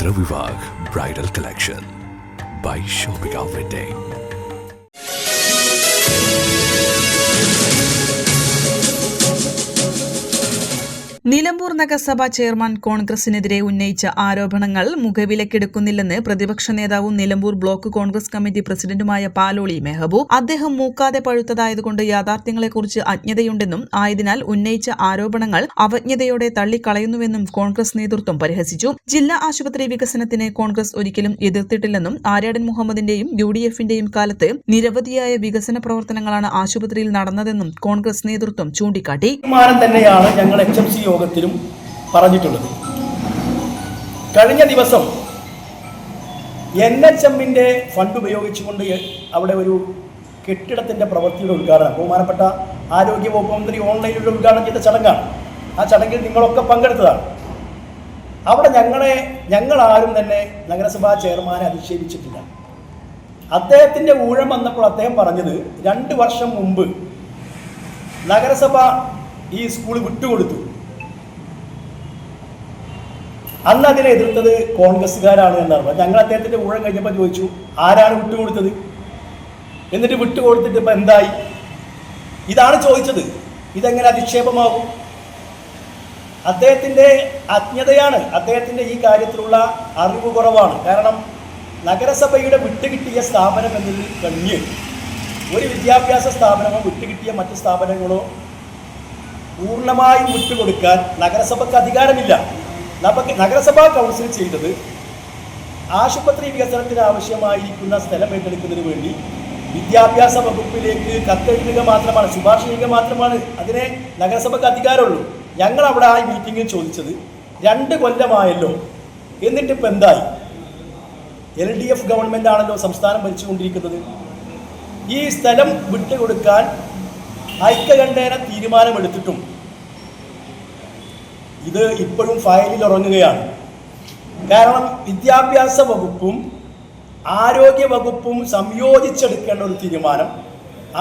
Chitra Vivag Bridal Collection by Shobhika Wedding. Nilambur നഗരസഭാ chairman കോൺഗ്രസിനെതിരെ ഉന്നയിച്ച ആരോപണങ്ങൾ മുഖവിലക്കെടുക്കുന്നില്ലെന്ന് പ്രതിപക്ഷ നേതാവും നിലമ്പൂർ ബ്ലോക്ക് കോൺഗ്രസ് കമ്മിറ്റി പ്രസിഡന്റുമായ പാലോളി മെഹബൂബ് അദ്ദേഹം മൂക്കാതെ പഴുത്തതായതുകൊണ്ട് യാഥാർത്ഥ്യങ്ങളെക്കുറിച്ച് അജ്ഞതയുണ്ടെന്നും ആയതിനാൽ ഉന്നയിച്ച ആരോപണങ്ങൾ അവജ്ഞതയോടെ തള്ളിക്കളയുന്നുവെന്നും കോൺഗ്രസ് നേതൃത്വം പരിഹസിച്ചു. ജില്ലാ ആശുപത്രി വികസനത്തിന് കോൺഗ്രസ് ഒരിക്കലും എതിർത്തിട്ടില്ലെന്നും ആര്യാടൻ മുഹമ്മദിന്റെയും യു ഡി എഫിന്റെയും കാലത്ത് നിരവധിയായ വികസന പ്രവർത്തനങ്ങളാണ് ആശുപത്രിയിൽ നടന്നതെന്നും കോൺഗ്രസ് നേതൃത്വം ചൂണ്ടിക്കാട്ടി. യോഗത്തിൽ തന്നെയാണ് ഞങ്ങൾ സി യോഗത്തിലും പറഞ്ഞിട്ടുള്ളത്. കഴിഞ്ഞ ദിവസം എൻ എച്ച് എമ്മിന്റെ ഫണ്ട് ഉപയോഗിച്ചുകൊണ്ട് അവിടെ ഒരു കെട്ടിടത്തിന്റെ പ്രവൃത്തിയുടെ ഉദ്ഘാടനം ബഹുമാനപ്പെട്ട ആരോഗ്യ വകുപ്പ് മന്ത്രി ഓൺലൈനിലൂടെ ഉദ്ഘാടനം ചെയ്ത ചടങ്ങാണ്. ആ ചടങ്ങിൽ നിങ്ങളൊക്കെ പങ്കെടുത്തതാണ്. അവിടെ ഞങ്ങളെ ഞങ്ങളാരും തന്നെ നഗരസഭാ ചെയർമാനെ അധിക്ഷേപിച്ചിട്ടില്ല. അദ്ദേഹത്തിന്റെ ഊഴം വന്നപ്പോൾ അദ്ദേഹം പറഞ്ഞത് രണ്ട് വർഷം മുമ്പ് നഗരസഭ ഈ സ്കൂൾ വിട്ടുകൊടുത്തു. അന്ന് അതിനെ എതിർത്തത് കോൺഗ്രസ്സുകാരാണ് എന്നാണ്. പറഞ്ഞത് ഞങ്ങൾ അദ്ദേഹത്തിന്റെ ഊഴം കഴിഞ്ഞപ്പോൾ ചോദിച്ചു ആരാണ് വിട്ടുകൊടുത്തത്? എന്നിട്ട് വിട്ടുകൊടുത്തിട്ട് ഇപ്പം എന്തായി? ഇതാണ് ചോദിച്ചത്. ഇതെങ്ങനെ അധിക്ഷേപമാകും? അദ്ദേഹത്തിന്റെ അജ്ഞതയാണ് അദ്ദേഹത്തിന്റെ ഈ കാര്യത്തിലുള്ള അറിവ് കുറവാണ്. കാരണം നഗരസഭയുടെ വിട്ടുകിട്ടിയ സ്ഥാപനം എന്നതിൽ കഴിഞ്ഞ് ഒരു വിദ്യാഭ്യാസ സ്ഥാപനമോ വിട്ടുകിട്ടിയ മറ്റ് സ്ഥാപനങ്ങളോ പൂർണമായും വിട്ടുകൊടുക്കാൻ നഗരസഭയ്ക്ക് അധികാരമില്ല. നഗരസഭാ കൗൺസിൽ ചെയ്തത് ആശുപത്രി വികസനത്തിന് ആവശ്യമായിരിക്കുന്ന സ്ഥലം ഏറ്റെടുക്കുന്നതിന് വേണ്ടി വിദ്യാഭ്യാസ വകുപ്പിലേക്ക് കത്തെഴുതുക മാത്രമാണ് ശുപാർശ ചെയ്യുക മാത്രമാണ് അതിനെ നഗരസഭയ്ക്ക് അധികാരമുള്ളൂ. ഞങ്ങൾ അവിടെ ആ മീറ്റിംഗിൽ ചോദിച്ചത് രണ്ട് കൊല്ലമായല്ലോ. എന്നിട്ട് ഇപ്പം എന്തായി? എൽ ഡി എഫ് ഗവൺമെന്റ് ആണല്ലോ സംസ്ഥാനം ഭരിച്ചുകൊണ്ടിരിക്കുന്നത്. ഈ സ്ഥലം വിട്ടുകൊടുക്കാൻ ഐക്യകണ്ഠേന തീരുമാനമെടുത്തിട്ടും ഇത് ഇപ്പോഴും ഫയലിൽ ഉറങ്ങുകയാണ്. കാരണം വിദ്യാഭ്യാസ വകുപ്പും ആരോഗ്യ വകുപ്പും സംയോജിച്ചെടുക്കേണ്ട ഒരു തീരുമാനം.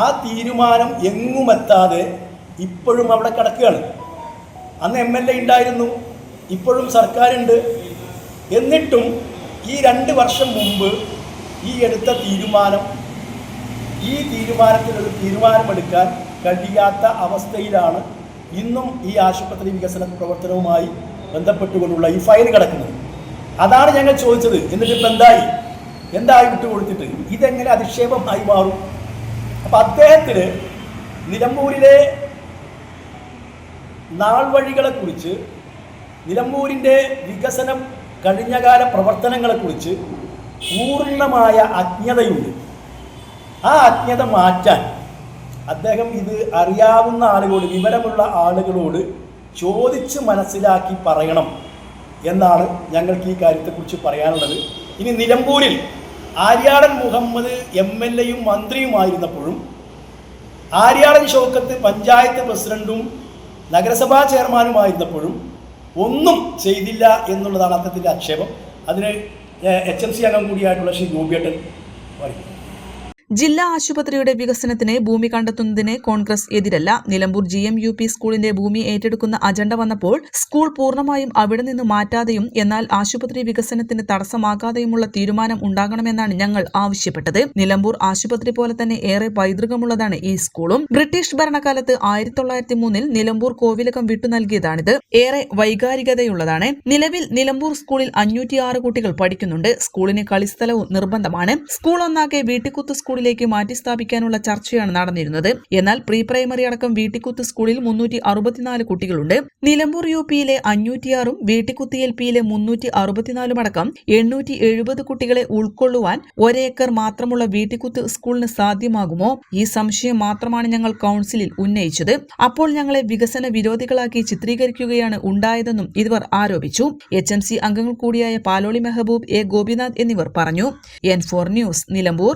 ആ തീരുമാനം എങ്ങുമെത്താതെ ഇപ്പോഴും അവിടെ കിടക്കുകയാണ്. അന്ന് എം എൽ എ ഉണ്ടായിരുന്നു ഇപ്പോഴും സർക്കാരുണ്ട്. എന്നിട്ടും ഈ രണ്ട് വർഷം മുമ്പ് ഈ എടുത്ത തീരുമാനം ഈ തീരുമാനത്തിനൊരു തീരുമാനമെടുക്കാൻ കഴിയാത്ത അവസ്ഥയിലാണ് ഇന്നും ഈ ആശുപത്രി വികസന പ്രവർത്തനവുമായി ബന്ധപ്പെട്ടുകൊണ്ടുള്ള ഈ ഫയൽ കിടക്കുന്നത്. അതാണ് ഞങ്ങൾ ചോദിച്ചത്. എന്നിട്ട് ഇപ്പം എന്തായി? എന്തായി വിട്ടുകൊടുത്തിട്ട് ഇതെങ്ങനെ അധിക്ഷേപമായി മാറും? അപ്പം അദ്ദേഹത്തിന് നിലമ്പൂരിലെ നാൾവഴികളെക്കുറിച്ച് നിലമ്പൂരിന്റെ വികസനം കഴിഞ്ഞകാല പ്രവർത്തനങ്ങളെക്കുറിച്ച് പൂർണമായ അജ്ഞതയുണ്ട്. ആ അജ്ഞത മാറ്റാൻ അദ്ദേഹം ഇത് അറിയാവുന്ന ആളുകളോട് വിവരമുള്ള ആളുകളോട് ചോദിച്ച് മനസ്സിലാക്കി പറയണം എന്നാണ് ഞങ്ങൾക്ക് ഈ കാര്യത്തെക്കുറിച്ച് പറയാനുള്ളത്. ഇനി നിലമ്പൂരിൽ ആര്യാടൻ മുഹമ്മദ് എം എൽ എയും മന്ത്രിയുമായിരുന്നപ്പോഴും ആര്യാടൻ ഷൗക്കത്ത് പഞ്ചായത്ത് പ്രസിഡന്റും നഗരസഭാ ചെയർമാനുമായിരുന്നപ്പോഴും ഒന്നും ചെയ്തില്ല എന്നുള്ളതാണ് അദ്ദേഹത്തിന്റെ ആക്ഷേപം. അതിന് എച്ച് എം സി അംഗം കൂടിയായിട്ടുള്ള ശ്രീ ഗോപിയേട്ടൻ പറയും ജില്ലാ ആശുപത്രിയുടെ വികസനത്തിന് ഭൂമി കണ്ടെത്തുന്നതിന് കോൺഗ്രസ് എതിരല്ല. Nilambur G M U P സ്കൂളിന്റെ ഭൂമി ഏറ്റെടുക്കുന്ന അജണ്ട വന്നപ്പോൾ സ്കൂൾ പൂർണമായും അവിടെ നിന്ന് മാറ്റാതെയും എന്നാൽ ആശുപത്രി വികസനത്തിന് തടസ്സമാകാതെയുമുള്ള തീരുമാനം ഉണ്ടാകണമെന്നാണ് ഞങ്ങൾ ആവശ്യപ്പെട്ടത്. നിലമ്പൂർ ആശുപത്രി പോലെ തന്നെ ഏറെ പൈതൃകമുള്ളതാണ് ഈ സ്കൂളും. ബ്രിട്ടീഷ് ഭരണകാലത്ത് ആയിരത്തി തൊള്ളായിരത്തി മൂന്നിൽ നിലമ്പൂർ കോവിലകം വിട്ടു നൽകിയതാണിത്. ഏറെ വൈകാരികതയുള്ളതാണ്. നിലവിൽ നിലമ്പൂർ സ്കൂളിൽ അഞ്ഞൂറ്റിയാറ് കുട്ടികൾ പഠിക്കുന്നുണ്ട്. സ്കൂളിന് കളിസ്ഥലവും നിർബന്ധമാണ്. സ്കൂൾ ഒന്നാകെ വീട്ടിക്കുത്ത് സ്കൂൾ സ്കൂളിലേക്ക് മാറ്റിസ്ഥാപിക്കാനുള്ള ചർച്ചയാണ് നടന്നിരുന്നത്. എന്നാൽ പ്രീ പ്രൈമറി അടക്കം വീട്ടിക്കുത്ത് സ്കൂളിൽ മുന്നൂറ്റി അറുപത്തിനാല് കുട്ടികളുണ്ട്. നിലമ്പൂർ യു പിയിലെ അഞ്ഞൂറ്റിയാറും വീട്ടിക്കുത്ത് എൽ പിയിലെ മുന്നൂറ്റി അറുപത്തിനാലും അടക്കം എണ്ണൂറ്റി എഴുപത് കുട്ടികളെ ഉൾക്കൊള്ളുവാൻ ഒരേക്കർ മാത്രമുള്ള വീട്ടിക്കുത്ത് സ്കൂളിന് സാധ്യമാകുമോ? ഈ സംശയം മാത്രമാണ് ഞങ്ങൾ കൌൺസിലിൽ ഉന്നയിച്ചത്. അപ്പോൾ ഞങ്ങളെ വികസന വിരോധികളാക്കി ചിത്രീകരിക്കുകയാണ് ഉണ്ടായതെന്നും ഇവർ ആരോപിച്ചു. എച്ച് എം സി അംഗങ്ങൾ കൂടിയായ പാലോളി മെഹബൂബ് എ ഗോപിനാഥ് എന്നിവർ പറഞ്ഞു. N four news Nilambur.